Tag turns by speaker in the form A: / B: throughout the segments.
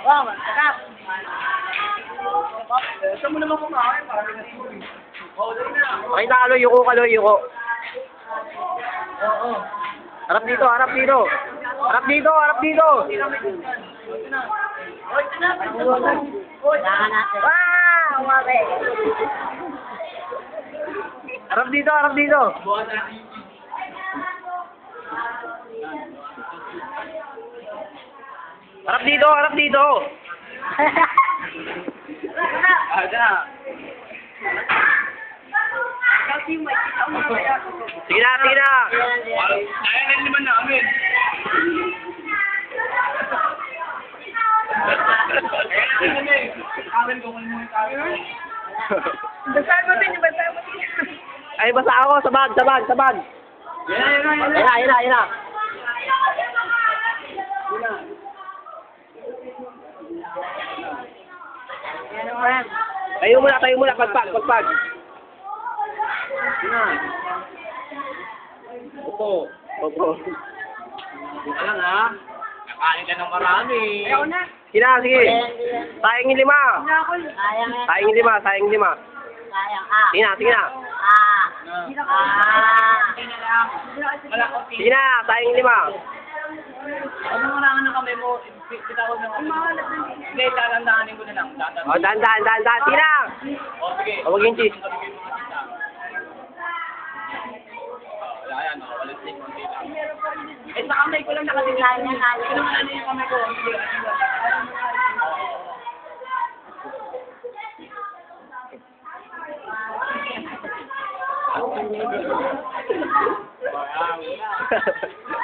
A: Wow, masarap.
B: Saan mo naman kumakain?
C: Okay na, alo, yuko ka, alo, yuko.
B: Oo.
C: Harap dito, harap dito. Harap dito, harap dito.
A: Natin. Wow, mabe.
C: Harap dito, harap dito. Harap dito, harap dito.
B: Ah, dyan na.
C: Sige na, sige na.
B: Kaya na naman namin. Mo
A: din, basahin mo din.
C: Ay, basa ako, sa bag, sa bag, sa bag.
B: Yan na, yan na, yan
C: Ayun na, ayun na, ayun na. Tayo muna, tayo muna, pagpag, pagpag.
B: Opo.
C: Opo.
B: Ito lang ha. Nakain ka ng marami.
A: Ayaw na.
C: Sige na, sige. Sayang yung lima.
A: Sayang yan.
C: Sayang yung lima, sayang yung lima.
A: Sayang. Ah.
C: Sige na, sige na.
A: Ah. Ah.
C: Sige na, sayang yung lima.
B: Ano mo na ng kamay mo? Pitawag mo. Hindi, talandahanin ko na lang.
C: O, dahan, dahan, dahan, dahan. Sige na.
B: O, sige.
C: O, huwag yung cheese.
B: Wala yan, o. Wala stick, konti lang. Eh, sa kamay ko lang nakatingin.
A: Sayang yan.
B: Ito naman ano yung kamay ko.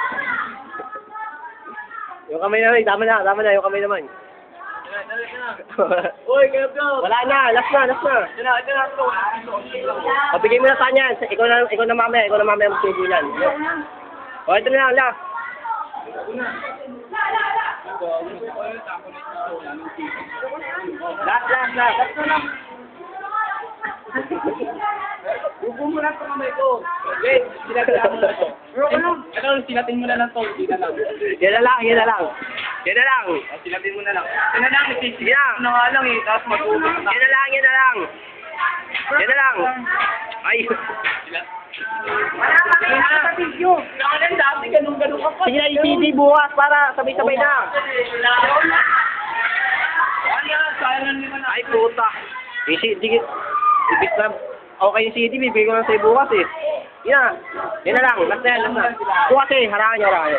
C: yung kamay naman, tama na, tama na, yung kamay naman.
B: Uy, kaya.
C: Wala na, last na, last na.
B: Dala, dala, dala.
C: O, bigay mo na sa kanya. Ikaw na, ikaw na mamaya, ikaw na mamaya magsubo yan. O, ito na lang, last. Last, last, last.
B: Upo mo lang sa kamay ko. Okay, sinagyan mo na to. Ito, sinatin mo na lang to. Hindi na lang.
C: Yan na lang, yan na lang. Yan na lang.
B: O, sinatin mo na lang. Yan na lang,
C: Sige na.
B: Ano nga lang eh, tapos matulog na.
C: Yan na lang, yan na lang. Yan na lang. Ay.
A: Wala pa kayo sa video.
B: Kaya dati, ganun-ganun ka pa.
C: Sige na, i-CD bukas para sabay-sabay na.
B: Ano yan, na.
C: Ay, puta. I-CD, ibig na, okay yung CD, bibigay ko lang sa'yo bukas eh. Yun na. Yun na lang. Last na yan. Last na. Niyo, harangan.